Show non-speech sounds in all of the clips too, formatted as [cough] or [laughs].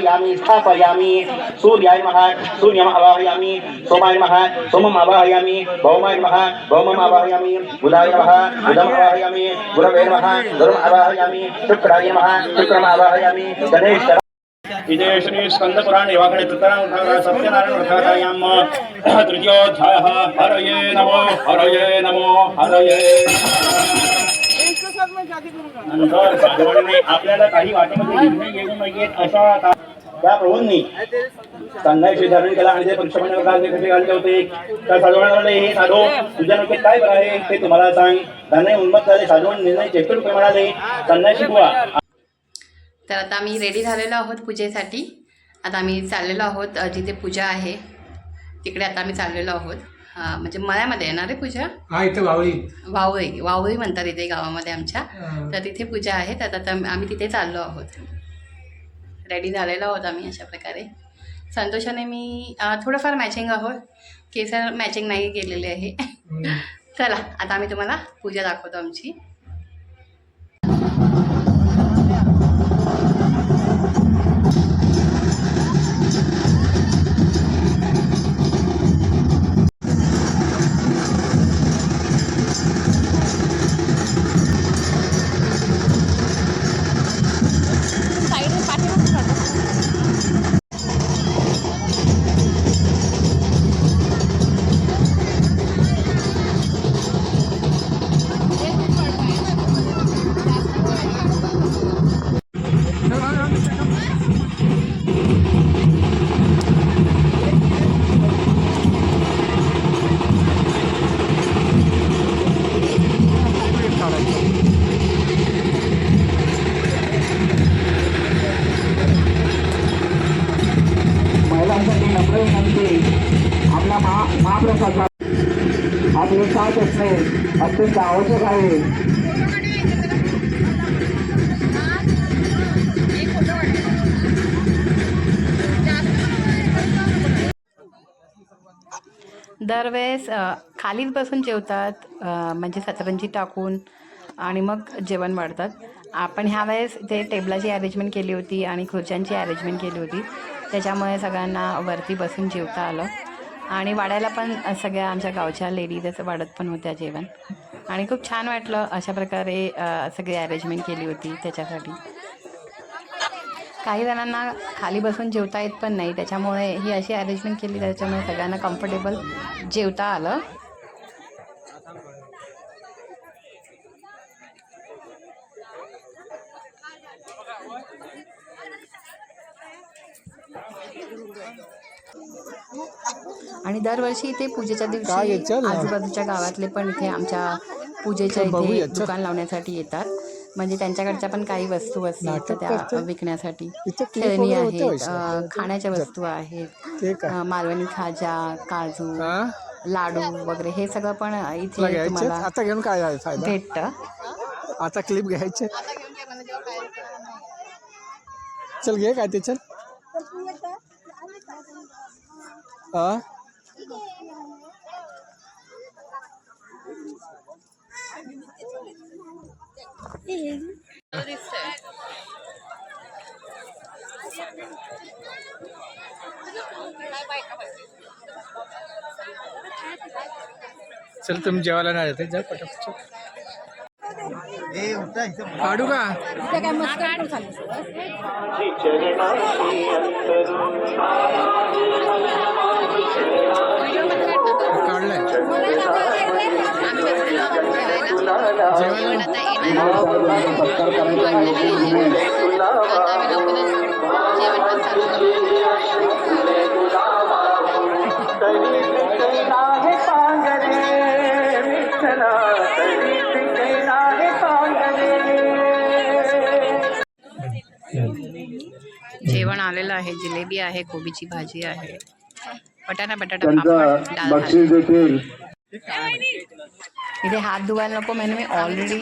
यामी स्थापयामि सूर्याय नमः सूर्यम् आवाहयामि सोमाय नमः सोमम् आवाहयामि भौमाय नमः भौमम् आवाहयामि बुधाय नमः बुधम् आवाहयामि गुरवे नमः गुरुम् आवाहयामि शुक्राय नमः शुक्रम् आवाहयामि गणेश विजय श्री स्कंद पुराण देवाकडे तृतीय सत्यनारायण व्रतायाम तृतीयोध्याय हरये नमो हरये नमो हरये नंतर साधवांनी आपल्याला काही वाटेमध्ये निर्णय नयेत अशा त्या प्रभूंनी धारण केला आणि ते कसे घालले होते? तर साधवांना हे साधो तुझ्या काय बरं आहे? ते तुम्हाला सांग. त्यांनाही उन्मत झाले. साधवान निर्णय रुपये म्हणाले तर आता आम्ही रेडी झालेलो आहोत पूजेसाठी. आता आम्ही चाललेलो आहोत जिथे पूजा आहे तिकडे आता आम्ही चाललेलो आहोत. हा, म्हणजे मळ्यामध्ये येणार आहे पूजा? हा इथं वावळी. वावळी. वावळी म्हणतात इथे गावामध्ये आमच्या. तर तिथे पूजा आहे. तर आता आम्ही तिथे चाललो आहोत. रेडी झालेलो आहोत आम्ही अशा प्रकारे. संतोषाने मी थोडंफार मॅचिंग आहोत. केसर मॅचिंग नाही केलेले आहे. [laughs] चला आता आम्ही तुम्हाला पूजा दाखवतो आमची. दरवेळेस खालीच बसून जेवतात म्हणजे सतरंजी टाकून आणि मग जेवण वाढतात. आपण ह्या वेळेस ते टेबलाची अरेंजमेंट केली होती आणि खुर्च्यांची अरेंजमेंट केली होती. त्याच्यामुळे सगळ्यांना वरती बसून जेवता आलं. आणि वाढायला पण सगळ्या आमच्या गावच्या लेडीजच वाढत पण होत्या जेवण. आणि खूप छान वाटलं अशा प्रकारे सगळी अरेंजमेंट केली होती त्याच्यासाठी. काही जणांना खाली बसून जेवता येत पण नाही त्याच्यामुळे ही अशी अरेंजमेंट केली त्याच्यामुळे सगळ्यांना कम्फर्टेबल जेवता आलं आणि दरवर्षी इथे पूजेच्या दिवशी. आजूबाजूच्या गावातले पण इथे आमच्या पूजेच्या इथे. दुकान लावण्यासाठी येतात म्हणजे त्यांच्याकडच्या पण काही वस्तू नाटक त्या. विकण्यासाठी. खेळणी आहेत खाण्याच्या वस्तू आहेत मालवणी खाजा काजू लाडू वगैरे हे सगळं पण इथे तुम्हाला आता घेऊन काय भेटतं. आता क्लिप घ्यायचे? चल घे काय ते चल. हा? चल तुम्ही जेवायला नाही येते जा पटापट काढू का? काढलंय. जेवण आलेलं आहे जिलेबी आहे कोबीची भाजी आहे. बटाटा बटाटा पापड डाळ भात. देतील इथे हात धुवायला नको म्हणून मी ऑलरेडी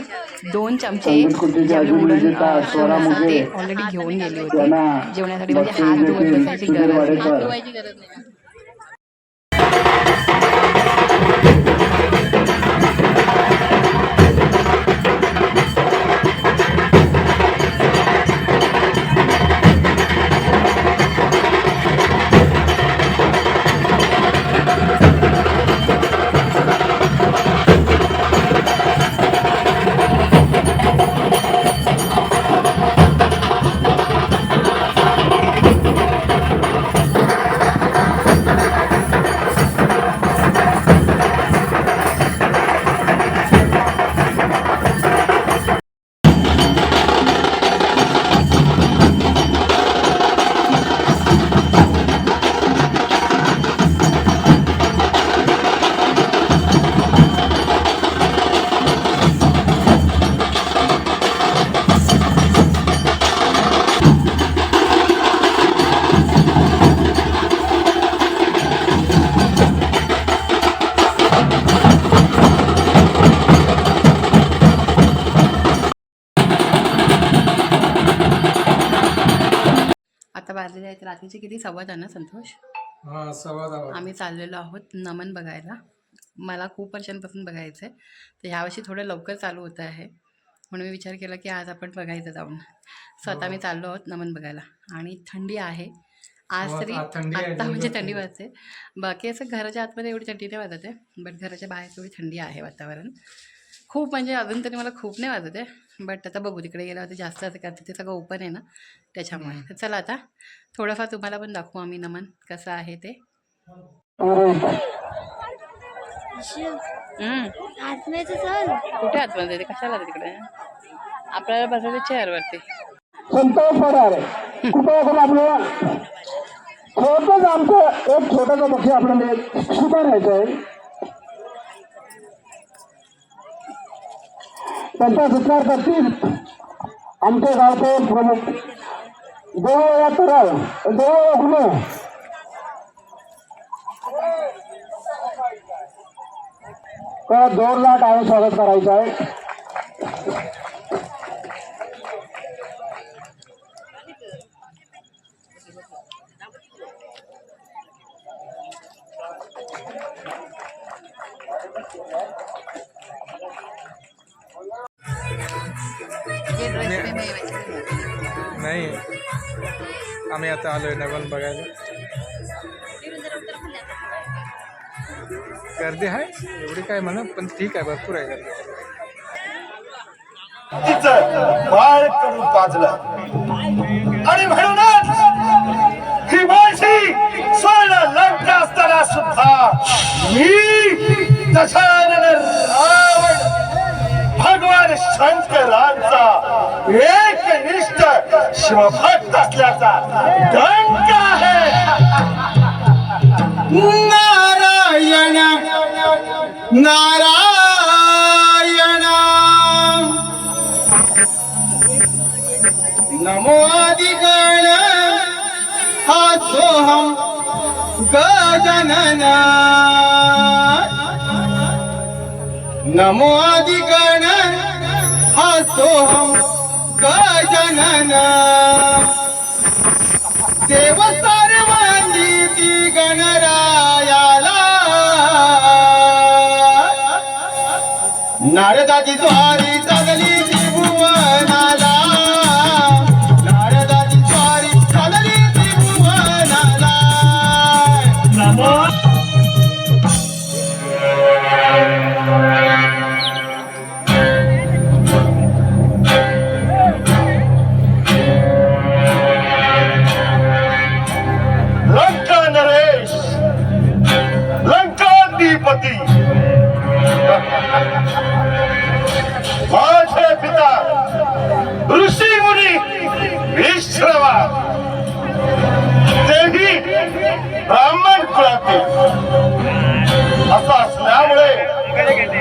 दोन चमचे संगीत खुर्चीचे जे आपले अजून उडण विजेता अ, स्वरा असतं मुगे ते ऑलरेडी घेऊन गेली होती त्यांना जेवणासाठी म्हणजे बक्षीस हात धुवत देतील बसायची सुधीर गरज नाही. वाडेकर. हात धुवायची गरज नाही वाजचे किती सव्वा ना संतोष? हा सव्वा आम्ही चाललेलो आहोत नमन बघायला. मला खूप वर्षांपासून बघायचं आहे तर ह्यावर्षी थोडं लवकर चालू होतं आहे. म्हणून मी विचार केला की आज आपण बघायचं जाऊन. स्वतः मी चाललो आहोत नमन बघायला. आणि थंडी आहे. आज हो, तरी आत्ता म्हणजे थंडी. वाजते. बाकी असं घराच्या आतमध्ये एवढी थंडी नाही वाजत आहे. बट घराच्या बाहेर थोडी थंडी आहे वातावरण. खूप म्हणजे अजून तरी मला खूप नाही वाजत आहे. बट आता बघू तिकडे गेल्यावरती जास्त असं कारण तिथे सगळं ओपन आहे ना त्याच्यामुळे. तर चला आता थोडंफार तुम्हाला पण दाखवू आम्ही नमन कसं आहे ते. कुठे आतमध्ये? ते कशाला तिकडे? आपल्याला बसायचं चेअरवरती. संतोष पडार कृपया करून आपल्याला? छोटंच आमचं एक छोटंसं पक्षी आपल्याला सुद्धा न्यायचं आहे त्यांचा सत्कार करतील आमचे गावचे प्रमुख देवया तराळ देवया गुन्हे तर लाख आहे स्वागत करायचं आहे. नाही. आम्ही आता आलो आहे नवन बघायला. गर्दी आहे? एवढी काय म्हणा पण ठीक आहे भरपूर आहे गर्दी. बाळकडून पाजलं. आणि म्हणूनच ही माझी स्वर्ण लंका असताना सुद्धा मी दशानन रावण भगवान शंकरांचा एक शिवभक्त असल्याचा डंक आहे. नारायण नारायण. नमो अधिगण हा सोहम गजानन. नमो अधिगण हा सोहम गजानन। देव सर्वांगी गणरायाला नारदाची ज्वारी चालली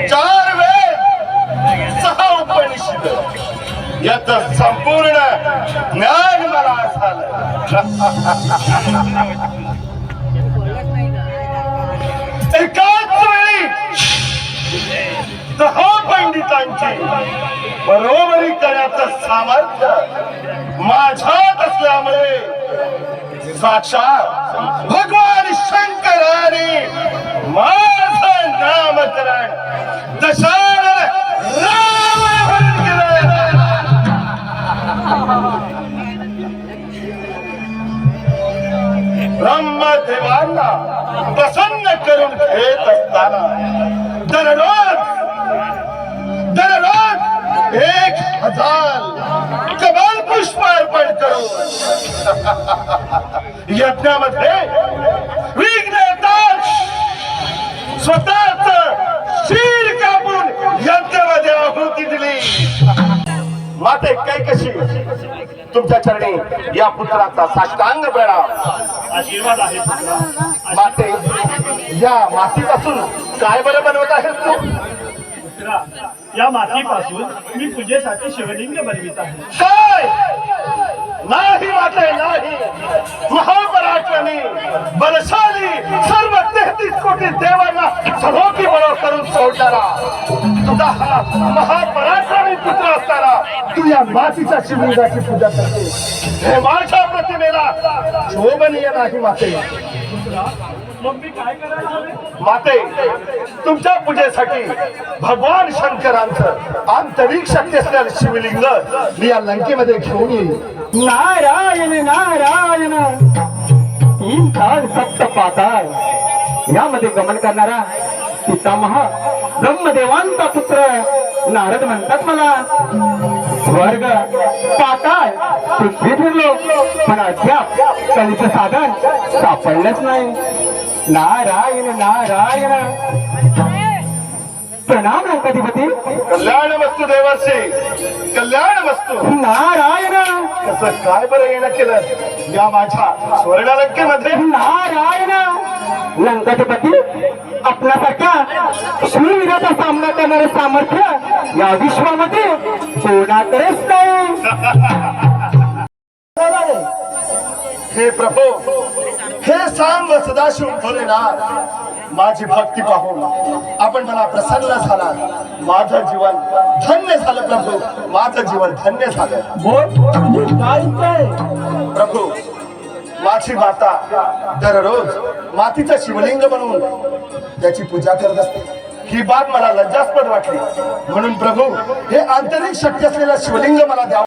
चार वेळ सहा उपनिषद. याच संपूर्ण ज्ञान मला झालं. एकाच वेळी दहा पंडितांची बरोबरी करण्याचं सामर्थ्य माझ्यात असल्यामुळे साक्षात भगवान शंकराने माझं नामकरण ब्रह्मदेवांना प्रसन्न करून घेत असताना दररोज दररोज एक हजार कमाल पुष्प अर्पण करून यज्ञामध्ये विघ्न येतात शीर कापून यज्ञामध्ये आहुती दिली माते काय कशी? तुमच्या चरणी या पुत्राचा साष्टांग बेळा आशीर्वाद आहे माते या मातीपासून काय बरं बनवत आहेस तू? या मातीपासून मी पूजेसाठी शिवलिंग बनवित आहे. काय? नाही वाटे नाही. महापराक्रमी बलशाली सर्व तेहतीस कोटी देवांना सभोवती बरोबर करून सोडणारा तुझा हा महापराक्रमी पुत्र असताना तू या मातीच्या शिवलिंगाची पूजा करते. हे माझ्या प्रतिमेला शोभनीय नाही माते माते तुमच्या पूजेसाठी भगवान शंकरांचं आंतरिक शक्ती असलेलं शिवलिंग मी या लंकेमध्ये घेऊन येईल नारायण नारायण. तीन काळ सप्त पाताळ. यामध्ये गमन करणारा पितामहा ब्रह्मदेवांचा पुत्र नारद म्हणतात मला. स्वर्ग पाताळ पृथ्वी फिरलो पण अद्याप कलीचं साधन सापडलंच नाही. नारायण नारायण. प्रणाम लंकाधिपती कल्याण वस्तू देवाचे कल्याण वस्तू. नारायण. कसं काय बरं येणं केलं? या माझ्या स्वर्णलंकेमध्ये. नारायण. लंकाधिपती आपल्यासारख्या शूरवीराचा सामना करणारे सामर्थ्य या विश्वामध्ये कोणाकडेच नाही. [laughs] हे प्रभू हे सांग सदाशिव भोलेनाथ. माझी भक्ती पाहून आपण मला प्रसन्न झाला माझं जीवन धन्य झालं प्रभू. माझं जीवन धन्य झालं. प्रभू माझी माता दररोज मातीचं शिवलिंग बनवून त्याची पूजा करत असते. ही बाब मला लज्जास्पद वाटली. म्हणून प्रभू हे आंतरिक शक्ती असलेलं शिवलिंग मला द्यावं.